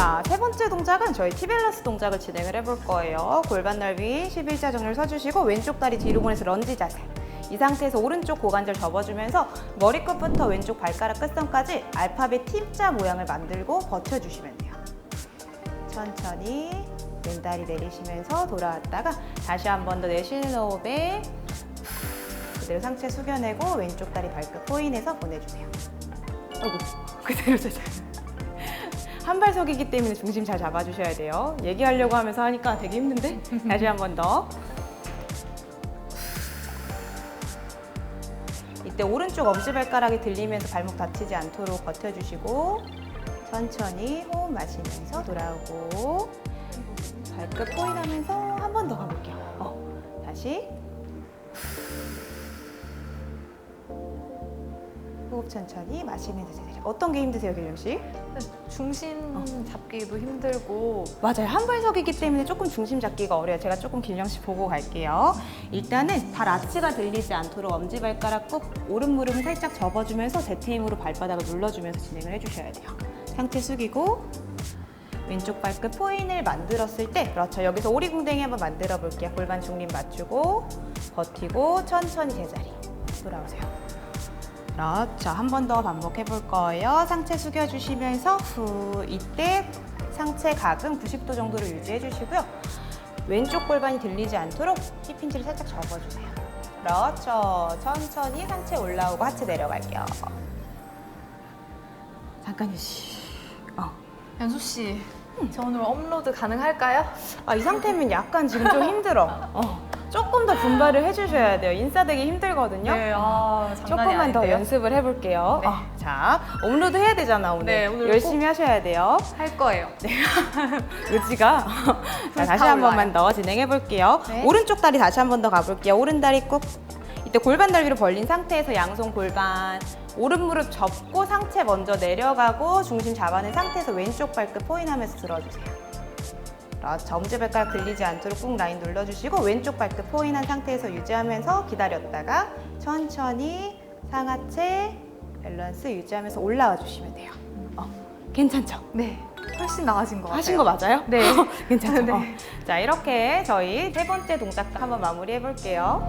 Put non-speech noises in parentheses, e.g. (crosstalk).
자, 세 번째 동작은 저희 티밸런스 동작을 진행을 해볼 거예요. 골반 넓이 11자 정렬 서주시고 왼쪽 다리 뒤로 보내서 런지 자세. 이 상태에서 오른쪽 고관절 접어주면서 머리끝부터 왼쪽 발가락 끝선까지 알파벳 T자 모양을 만들고 버텨주시면 돼요. 천천히 왼다리 내리시면서 돌아왔다가 다시 한 번 더 내쉬는 호흡에 그대로 상체 숙여내고 왼쪽 다리 발끝 포인해서 보내주세요. 아이고, 그대로 제자. 한 발 석이기 때문에 중심 잘 잡아주셔야 돼요. 얘기하려고 하면서 하니까 되게 힘든데? 다시 한 번 더. 이때 오른쪽 엄지발가락이 들리면서 발목 다치지 않도록 버텨주시고 천천히 호흡 마시면서 돌아오고 발끝 포인하면서 한 번 더 가볼게요. 어, 다시 호흡 천천히 마시면서 제자리. 어떤 게 힘드세요, 길령 씨? 중심 잡기도 힘들고 맞아요. 한 발석이기 때문에 조금 중심 잡기가 어려요. 제가 조금 길령 씨 보고 갈게요. 일단은 발 아치가 들리지 않도록 엄지발가락 꾹 오른 무릎을 살짝 접어주면서 제트 힘으로 발바닥을 눌러주면서 진행을 해주셔야 돼요. 상체 숙이고 왼쪽 발끝 포인을 만들었을 때 그렇죠. 여기서 오리궁뎅이 한번 만들어 볼게요. 골반 중립 맞추고 버티고 천천히 제자리 돌아오세요. 그렇죠. 한 번 더 반복해 볼 거예요. 상체 숙여 주시면서 후 이때 상체 각은 90도 정도로 유지해 주시고요. 왼쪽 골반이 들리지 않도록 힙힌지를 살짝 접어주세요. 그렇죠. 천천히 상체 올라오고 하체 내려갈게요. 잠깐 휴식. 어. 연수 씨, 저 오늘 업로드 가능할까요? 아, 이 상태면 약간 지금 좀 힘들어. (laughs) 어. 조금 더 분발을 해주셔야 돼요. 인싸되기 힘들거든요. 네, 아, 장난이 조금만 더 아닌데요? 연습을 해볼게요. 네. 어, 자, 업로드 해야 되잖아, 오늘. 네, 오늘 열심히 하셔야 돼요. 할 거예요. (laughs) 의지가. (laughs) 자, 다시 한 번만 더 진행해볼게요. 네. 오른쪽 다리 다시 한 번 더 가볼게요. 오른 다리 꾹. 이때 골반 넓이로 벌린 상태에서 양손 골반. 오른 무릎 접고 상체 먼저 내려가고 중심 잡아낸 상태에서 왼쪽 발끝 포인하면서 들어주세요. 그렇죠. 엄지발가락 들리지 않도록 꾹 라인 눌러주시고 왼쪽 발끝 포인한 상태에서 유지하면서 기다렸다가 천천히 상하체 밸런스 유지하면서 올라와 주시면 돼요. 어, 괜찮죠? 네, 훨씬 나아진 것 같아요. 하신 거 맞아요? 네. (laughs) 괜찮죠? 네. 어. 자, 이렇게 저희 세 번째 동작 한번 마무리해 볼게요.